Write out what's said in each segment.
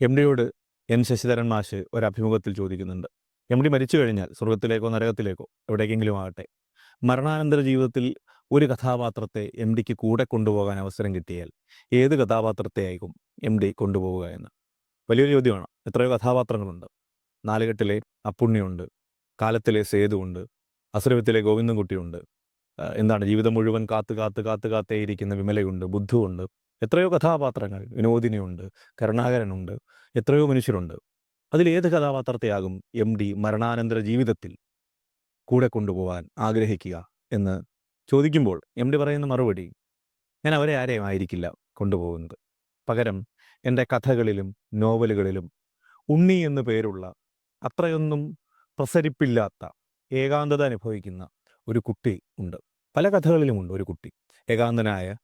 M ഡിയോട് N Sasidharan മാഷ് ഒരു അഭിമുഖത്തിൽ ചോദിക്കുന്നുണ്ട്. എം ഡി മരിച്ചു കഴിഞ്ഞാൽ സ്വർഗത്തിലേക്കോ നരകത്തിലേക്കോ എവിടേക്കെങ്കിലും ആകട്ടെ. മരണാനന്തര ജീവിതത്തിൽ ഒരു കഥാപാത്രത്തെ എം ഡിക്ക് കൂടെ കൊണ്ടുപോകാൻ അവസരം കിട്ടിയാൽ ഏത് കഥാപാത്രത്തെ ആയിരിക്കും എം ഡി കൊണ്ടുപോവുക എന്ന്? വലിയൊരു ചോദ്യമാണ്. എത്രയോ കഥാപാത്രങ്ങളുണ്ട്. നാലുകെട്ടിലെ അപ്പുണ്ണിയുണ്ട്. കാലത്തിലെ സേതുണ്ട് അസുരവത്തിലെ ഗോവിന്ദൻകുട്ടിയുണ്ട്. എന്താണ്? ജീവിതം മുഴുവൻ കാത്തു കാത്തു കാത്ത് കാത്തേയിരിക്കുന്ന വിമലയുണ്ട്. ബുദ്ധുവുണ്ട്. എത്രയോ കഥാപാത്രങ്ങൾ വിനോദിനിയുണ്ട് കരുണാകരനുണ്ട് എത്രയോ മനുഷ്യരുണ്ട്. അതിലേത് കഥാപാത്രത്തെയാകും എം ഡി മരണാനന്തര ജീവിതത്തിൽ കൂടെ കൊണ്ടുപോകാൻ ആഗ്രഹിക്കുക എന്ന് ചോദിക്കുമ്പോൾ എം ഡി പറയുന്ന മറുപടി ഞാൻ അവരെ ആരെയും ആയിരിക്കില്ല കൊണ്ടുപോകുന്നത്. പകരം എന്റെ കഥകളിലും നോവലുകളിലും ഉണ്ണി എന്നു പേരുള്ള അത്രയൊന്നും പ്രസരിപ്പില്ലാത്ത ഏകാന്തത അനുഭവിക്കുന്ന ഒരു കുട്ടി ഉണ്ട്. പല കഥകളിലുമുണ്ട് ഒരു കുട്ടി. ഏകാന്തനായ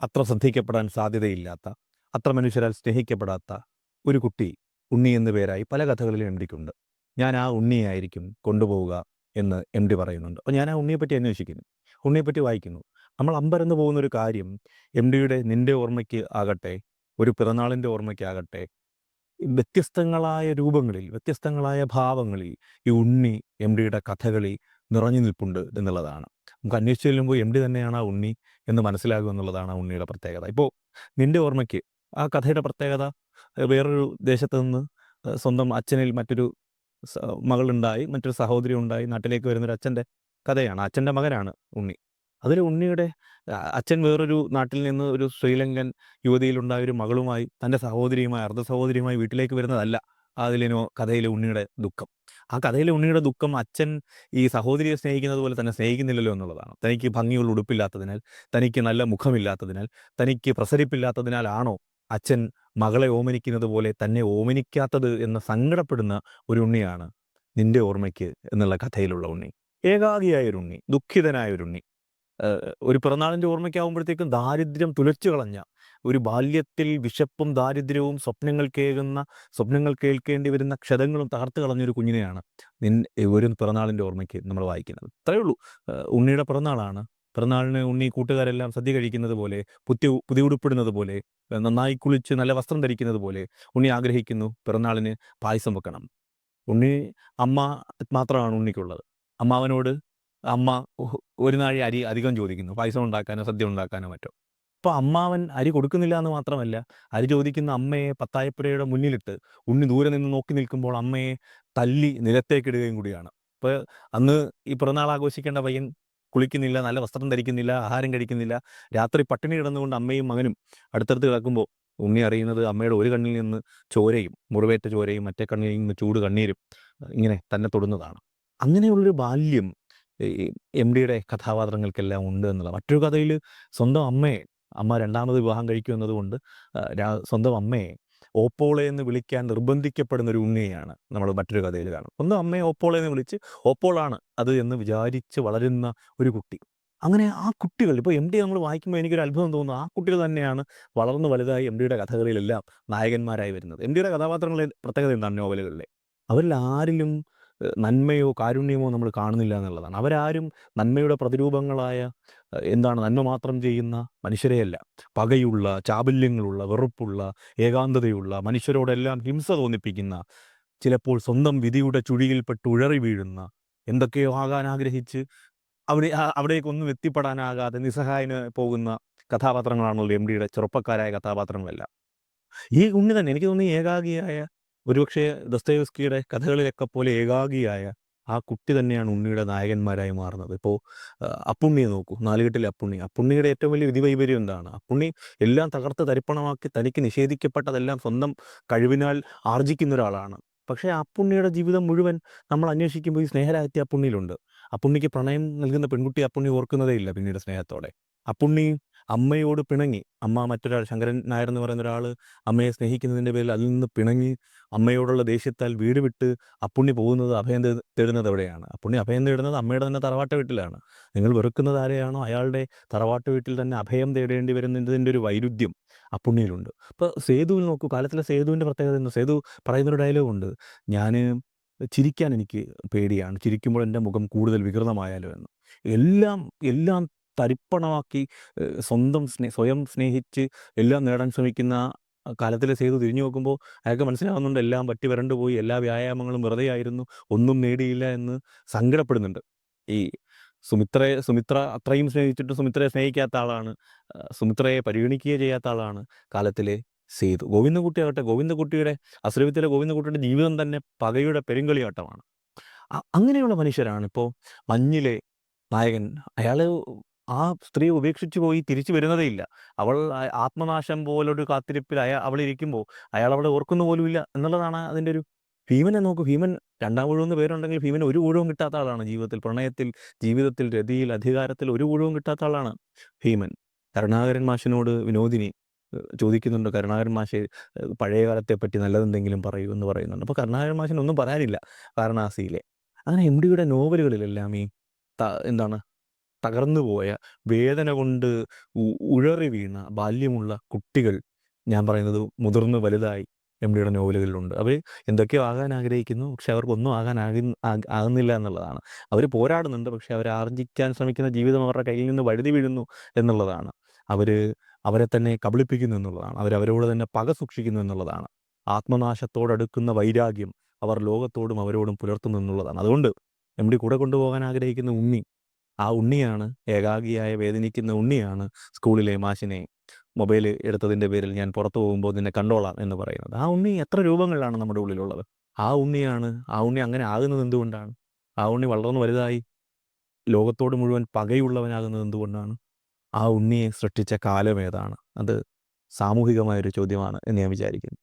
അത്ര ശ്രദ്ധിക്കപ്പെടാൻ സാധ്യതയില്ലാത്ത അത്ര മനുഷ്യരാൽ സ്നേഹിക്കപ്പെടാത്ത ഒരു കുട്ടി ഉണ്ണി എന്ന പേരായി പല കഥകളിലും എം ഡിക്കുണ്ട് ഞാൻ ആ ഉണ്ണിയായിരിക്കും കൊണ്ടുപോവുക എന്ന് എം ഡി പറയുന്നുണ്ട്. അപ്പോൾ ഞാൻ ആ ഉണ്ണിയെപ്പറ്റി അന്വേഷിക്കുന്നു. ഉണ്ണിയെപ്പറ്റി വായിക്കുന്നു. നമ്മൾ അമ്പരന്ന് പോകുന്ന ഒരു കാര്യം എം ഡിയുടെ നിന്റെ ഓർമ്മയ്ക്ക് ആകട്ടെ ഒരു പിറന്നാളിന്റെ ഓർമ്മയ്ക്കാകട്ടെ വ്യത്യസ്തങ്ങളായ രൂപങ്ങളിൽ വ്യത്യസ്തങ്ങളായ ഭാവങ്ങളിൽ ഈ ഉണ്ണി എം ഡിയുടെ കഥകളി നിറഞ്ഞു നിൽപ്പുണ്ട് എന്നുള്ളതാണ്. നമുക്ക് അന്വേഷിച്ച് ചെല്ലുമ്പോൾ എം ഡി തന്നെയാണ് ആ ഉണ്ണി എന്ന് മനസ്സിലാകും എന്നുള്ളതാണ് ആ ഉണ്ണിയുടെ പ്രത്യേകത. ഇപ്പോൾ നിന്റെ ഓർമ്മയ്ക്ക് ആ കഥയുടെ പ്രത്യേകത വേറൊരു ദേശത്ത് നിന്ന് സ്വന്തം അച്ഛനിൽ മറ്റൊരു മകളുണ്ടായി മറ്റൊരു സഹോദരി ഉണ്ടായി നാട്ടിലേക്ക് വരുന്നൊരു അച്ഛന്റെ കഥയാണ്. അച്ഛന്റെ മകനാണ് ഉണ്ണി. അതിൽ ഉണ്ണിയുടെ അച്ഛൻ വേറൊരു നാട്ടിൽ നിന്ന് ഒരു ശ്രീലങ്കൻ യുവതിയിലുണ്ടായ ഒരു മകളുമായി തന്റെ സഹോദരിയുമായി അർദ്ധ സഹോദരിയുമായി വീട്ടിലേക്ക് വരുന്നതല്ല. അതിലിനോ കഥയിലെ ഉണ്ണിയുടെ ദുഃഖം. ആ കഥയിലെ ഉണ്ണിയുടെ ദുഃഖം അച്ഛൻ ഈ സഹോദരിയെ സ്നേഹിക്കുന്നത് പോലെ തന്നെ സ്നേഹിക്കുന്നില്ലല്ലോ എന്നുള്ളതാണ്. തനിക്ക് ഭംഗിയുള്ള ഉടുപ്പില്ലാത്തതിനാൽ തനിക്ക് നല്ല മുഖമില്ലാത്തതിനാൽ തനിക്ക് പ്രസരിപ്പില്ലാത്തതിനാലാണോ അച്ഛൻ മകളെ ഓമനിക്കുന്നത് പോലെ തന്നെ ഓമനിക്കാത്തത് എന്ന് സങ്കടപ്പെടുന്ന ഒരു ഉണ്ണിയാണ് നിന്റെ ഓർമ്മയ്ക്ക് എന്നുള്ള കഥയിലുള്ള ഉണ്ണി. ഏകാഗിയായ ഒരു ഉണ്ണി ദുഃഖിതനായ ഒരു ഉണ്ണി. ഒരു പിറന്നാളിന്റെ ഓർമ്മയ്ക്കാവുമ്പോഴത്തേക്കും ദാരിദ്ര്യം തുലച്ചു കളഞ്ഞ ഒരു ബാല്യത്തിൽ വിശപ്പും ദാരിദ്ര്യവും സ്വപ്നങ്ങൾ കേൾക്കുന്ന സ്വപ്നങ്ങൾ കേൾക്കേണ്ടി വരുന്ന ക്ഷതങ്ങളും തകർത്ത് കളഞ്ഞൊരു കുഞ്ഞിനെയാണ് നിൻ ഒരു പിറന്നാളിന്റെ ഓർമ്മയ്ക്ക് നമ്മൾ വായിക്കുന്നത്. അത്രയേ ഉള്ളൂ. ഉണ്ണിയുടെ പിറന്നാളാണ്. പിറന്നാളിന് ഉണ്ണി കൂട്ടുകാരെല്ലാം സദ്യ കഴിക്കുന്നത് പോലെ പുതിയ പുതിയ ഉടുപ്പിടുന്നത് പോലെ നന്നായി കുളിച്ച് നല്ല വസ്ത്രം ധരിക്കുന്നത് പോലെ ഉണ്ണി ആഗ്രഹിക്കുന്നു പിറന്നാളിന് പായസം വെക്കണം. ഉണ്ണി അമ്മ മാത്രമാണ് ഉണ്ണിക്കുള്ളത്. അമ്മാവനോട് അമ്മ ഒരു നാഴി അരി അധികം ചോദിക്കുന്നു. പായസം ഉണ്ടാക്കാനോ സദ്യ ഉണ്ടാക്കാനോ മറ്റോ. അപ്പോൾ അമ്മാവൻ അരി കൊടുക്കുന്നില്ല എന്ന് മാത്രമല്ല അരി ചോദിക്കുന്ന അമ്മയെ പത്തായപ്പുരയുടെ മുന്നിലിട്ട് ഉണ്ണി ദൂരെ നിന്ന് നോക്കി നിൽക്കുമ്പോൾ അമ്മയെ തല്ലി നിലത്തേക്കിടുകയും കൂടിയാണ്. അപ്പോൾ അന്ന് ഈ പിറന്നാൾ ആഘോഷിക്കേണ്ട പയ്യൻ കുളിക്കുന്നില്ല നല്ല വസ്ത്രം ധരിക്കുന്നില്ല ആഹാരം കഴിക്കുന്നില്ല. രാത്രി പട്ടിണി കിടന്നുകൊണ്ട് അമ്മയും മകനും അടുത്തടുത്ത് കിടക്കുമ്പോൾ ഉണ്ണി അറിയുന്നത് അമ്മയുടെ ഒരു കണ്ണിൽ നിന്ന് ചോരയും മുറിവേറ്റ ചോരയും മറ്റേ കണ്ണിൽ നിന്ന് ചൂട് കണ്ണീരും ഇങ്ങനെ തന്നെ തൊടുന്നതാണ്. അങ്ങനെയുള്ളൊരു ബാല്യം എം ഡിയുടെ കഥാപാത്രങ്ങൾക്കെല്ലാം ഉണ്ട് എന്നുള്ള മറ്റൊരു കഥയിൽ സ്വന്തം അമ്മയെ അമ്മ രണ്ടാമത് വിവാഹം കഴിക്കും എന്നതുകൊണ്ട് സ്വന്തം അമ്മയെ ഓപ്പോളെ എന്ന് വിളിക്കാൻ നിർബന്ധിക്കപ്പെടുന്ന ഒരു ഉണ്ണിയാണ് നമ്മൾ മറ്റൊരു കഥയിൽ കാണും സ്വന്തം അമ്മയെ ഓപ്പോളെ എന്ന് വിളിച്ച് ഓപ്പോളാണ് അത് എന്ന് വിചാരിച്ച് വളരുന്ന ഒരു കുട്ടി. അങ്ങനെ ആ കുട്ടികൾ ഇപ്പോൾ എം ഡി നമ്മൾ വായിക്കുമ്പോൾ എനിക്കൊരു അത്ഭുതം തോന്നുന്നു. ആ കുട്ടികൾ തന്നെയാണ് വളർന്നു വലുതായി എം ഡിയുടെ കഥകളിലെല്ലാം നായകന്മാരായി വരുന്നത്. എം ഡിയുടെ കഥാപാത്രങ്ങളെ പ്രത്യേകത എന്താണ് നോവലുകളിലെ? അവരിൽ ആരിലും നന്മയോ കാരുണ്യമോ നമ്മൾ കാണുന്നില്ല എന്നുള്ളതാണ്. അവരാരും നന്മയുടെ പ്രതിരൂപങ്ങളായ എന്താണ് നന്മ മാത്രം ചെയ്യുന്ന മനുഷ്യരെയല്ല. പകയുള്ള ചാബല്യങ്ങളുള്ള വെറുപ്പുള്ള ഏകാന്തതയുള്ള മനുഷ്യരോടെല്ലാം ഹിംസ തോന്നിപ്പിക്കുന്ന ചിലപ്പോൾ സ്വന്തം വിധിയുടെ ചുഴിയിൽപ്പെട്ട് ഉഴറി വീഴുന്ന എന്തൊക്കെയോ ആകാൻ ആഗ്രഹിച്ച് അവിടെ അവിടേക്കൊന്നും എത്തിപ്പെടാനാകാതെ നിസ്സഹായന് പോകുന്ന കഥാപാത്രങ്ങളാണല്ലോ എം ഡിയുടെ ചെറുപ്പക്കാരായ കഥാപാത്രങ്ങളെല്ലാം. ഈ ഉണ്ണി തന്നെ എനിക്ക് തോന്നുന്നു ഈ ഏകാഗിയായ ഒരുപക്ഷെ ദസ്തേവസ്കിയുടെ കഥകളിലൊക്കെ പോലെ ഏകാഗിയായ ആ കുട്ടി തന്നെയാണ് ഉണ്ണിയുടെ നായകന്മാരായി മാറുന്നത്. ഇപ്പോൾ അപ്പുണ്ണിയെ നോക്കൂ. നാലുകെട്ടിലെ അപ്പുണ്ണി. അപ്പുണ്ണിയുടെ ഏറ്റവും വലിയ വിധിവൈപര്യം എന്താണ്? അപ്പുണ്ണി എല്ലാം തകർത്ത് തരിപ്പണമാക്കി തനിക്ക് നിഷേധിക്കപ്പെട്ടതെല്ലാം സ്വന്തം കഴിവിനാൽ ആർജിക്കുന്ന ഒരാളാണ് പക്ഷേ അപ്പുണ്ണിയുടെ ജീവിതം മുഴുവൻ നമ്മൾ അന്വേഷിക്കുമ്പോൾ ഈ സ്നേഹരാഹിത്യ അപ്പുണ്ണിയിലുണ്ട്. അപ്പുണ്ണിക്ക് പ്രണയം നൽകുന്ന പെൺകുട്ടി അപ്പുണ്ണി ഓർക്കുന്നതേ ഇല്ല പിന്നീട് സ്നേഹത്തോടെ. അപ്പുണ്ണി അമ്മയോട് പിണങ്ങി. അമ്മ മറ്റൊരാൾ ശങ്കരൻ നായർ എന്ന് പറയുന്ന ഒരാൾ അമ്മയെ സ്നേഹിക്കുന്നതിന്റെ പേരിൽ അതിൽ നിന്ന് പിണങ്ങി അമ്മയോടുള്ള ദേഷ്യത്താൽ വീട് വിട്ട് അപ്പുണ്ണി പോകുന്നത് അഭയം തേടുന്നത് എവിടെയാണ്? അപ്പുണ്ണി അഭയം തേടുന്നത് അമ്മയുടെ തന്നെ തറവാട്ട വീട്ടിലാണ്. നിങ്ങൾ വെറുക്കുന്നത് ആരെയാണോ അയാളുടെ തറവാട്ട വീട്ടിൽ തന്നെ അഭയം തേടേണ്ടി വരുന്നതിന്റെ ഒരു വൈരുദ്ധ്യം അപ്പുണ്ണിയിലുണ്ട്. ഇപ്പോൾ സേതുവിൽ നോക്കൂ. കാലത്തിലെ സേതുവിന്റെ പ്രത്യേകത എന്ന് സേതു പറയുന്നൊരു ഡയലോഗ് ഉണ്ട്. ഞാൻ ചിരിക്കാൻ എനിക്ക് പേടിയാണ്. ചിരിക്കുമ്പോൾ എന്റെ മുഖം കൂടുതൽ വികൃതമായാലോ എന്ന്. എല്ലാം എല്ലാം തരിപ്പണമാക്കി സ്വന്തം സ്നേ സ്വയം സ്നേഹിച്ച് എല്ലാം നേടാൻ ശ്രമിക്കുന്ന കാലത്തിലെ സേതു തിരിഞ്ഞു നോക്കുമ്പോൾ അയാൾക്ക് മനസ്സിലാവുന്നുണ്ട് എല്ലാം പറ്റി വരണ്ടു പോയി എല്ലാ വ്യായാമങ്ങളും വെറുതെ ആയിരുന്നു ഒന്നും നേടിയില്ല എന്ന് സങ്കടപ്പെടുന്നുണ്ട്. ഈ സുമിത്രയെ സുമിത്ര അത്രയും സ്നേഹിച്ചിട്ട് സുമിത്രയെ സ്നേഹിക്കാത്ത ആളാണ് സുമിത്രയെ പരിഗണിക്കുക ചെയ്യാത്ത ആളാണ് കാലത്തിലെ സേതു. ഗോവിന്ദകുട്ടി ആകട്ടെ ഗോവിന്ദകുട്ടിയുടെ അസുരവിത്തിലെ ഗോവിന്ദകുട്ടിയുടെ ജീവിതം തന്നെ പകയുടെ പെരുങ്കളിയാട്ടമാണ്. അങ്ങനെയുള്ള മനുഷ്യരാണ് ഇപ്പോൾ മഞ്ഞിലെ നായകൻ. അയാൾ ആ സ്ത്രീ ഉപേക്ഷിച്ചു പോയി തിരിച്ചു വരുന്നതേ ഇല്ല. അവൾ ആത്മനാശം പോലൊരു കാത്തിരിപ്പിൽ അയാൾ അവളിരിക്കുമ്പോൾ അയാൾ അവളെ ഓർക്കുന്ന പോലുമില്ല എന്നുള്ളതാണ് അതിന്റെ ഒരു ഭീമനെ നോക്കൂ. ഭീമൻ രണ്ടാം ഉഴുവെന്ന് പേരുണ്ടെങ്കിൽ ഭീമൻ ഒരു ഊഴവും കിട്ടാത്ത ആളാണ് ജീവിതത്തിൽ. പ്രണയത്തിൽ ജീവിതത്തിൽ രതിയിൽ അധികാരത്തിൽ ഒരു ഊഴവും കിട്ടാത്ത ആളാണ് ഭീമൻ. കരുണാകരൻ മാഷിനോട് വിനോദിനി ചോദിക്കുന്നുണ്ട്. കരുണാകരൻ മാഷ് പഴയ കാലത്തെ പറ്റി നല്ലതെന്തെങ്കിലും പറയൂ എന്ന് പറയുന്നുണ്ട്. അപ്പോൾ കരുണാകരൻ മാഷിനൊന്നും പറയാനില്ല വാരണാസിയിലെ. അങ്ങനെ എം ഡിയുടെ നോവലുകളിലെല്ലാം ഈ എന്താണ് തകർന്നു പോയ വേദന കൊണ്ട് ഉഴറി വീണ ബാല്യമുള്ള കുട്ടികൾ ഞാൻ പറയുന്നത് മുതിർന്ന് വലുതായി എം ഡിയുടെ നോവലുകളിലുണ്ട്. അവർ എന്തൊക്കെയോ ആകാൻ ആഗ്രഹിക്കുന്നു പക്ഷെ അവർക്കൊന്നും ആകാൻ ആകി ആകുന്നില്ല എന്നുള്ളതാണ്. അവർ പോരാടുന്നുണ്ട് പക്ഷെ അവർ ആർജിക്കാൻ ശ്രമിക്കുന്ന ജീവിതം അവരുടെ കയ്യിൽ നിന്ന് വഴുതി വീഴുന്നു എന്നുള്ളതാണ്. അവർ അവരെ തന്നെ കബളിപ്പിക്കുന്നു എന്നുള്ളതാണ്. അവരവരോട് തന്നെ പക സൂക്ഷിക്കുന്നു എന്നുള്ളതാണ്. ആത്മനാശത്തോടടുക്കുന്ന വൈരാഗ്യം അവർ ലോകത്തോടും അവരോടും പുലർത്തുന്നു എന്നുള്ളതാണ്. അതുകൊണ്ട് എം ഡി കൂടെ കൊണ്ടുപോകാൻ ആഗ്രഹിക്കുന്ന ഉണ്ണി ആ ഉണ്ണിയാണ് ഏകാഗിയായ വേദനിക്കുന്ന ഉണ്ണിയാണ് സ്കൂളിലെ മാഷിനെ മൊബൈൽ എടുത്തതിന്റെ പേരിൽ ഞാൻ പുറത്തു പോകുമ്പോൾ നിന്നെ കണ്ടോളാം എന്ന് പറയുന്നത്. ആ ഉണ്ണി എത്ര രൂപങ്ങളിലാണ് നമ്മുടെ ഉള്ളിലുള്ളത്? ആ ഉണ്ണിയാണ് ആ ഉണ്ണി അങ്ങനെ ആകുന്നത് എന്തുകൊണ്ടാണ്? ആ ഉണ്ണി വളർന്നു വലുതായി ലോകത്തോട് മുഴുവൻ പകയുള്ളവനാകുന്നത് എന്തുകൊണ്ടാണ്? ആ ഉണ്ണിയെ സൃഷ്ടിച്ച കാലം ഏതാണ്? അത് സാമൂഹികമായൊരു ചോദ്യമാണ് എന്ന് ഞാൻ വിചാരിക്കുന്നു.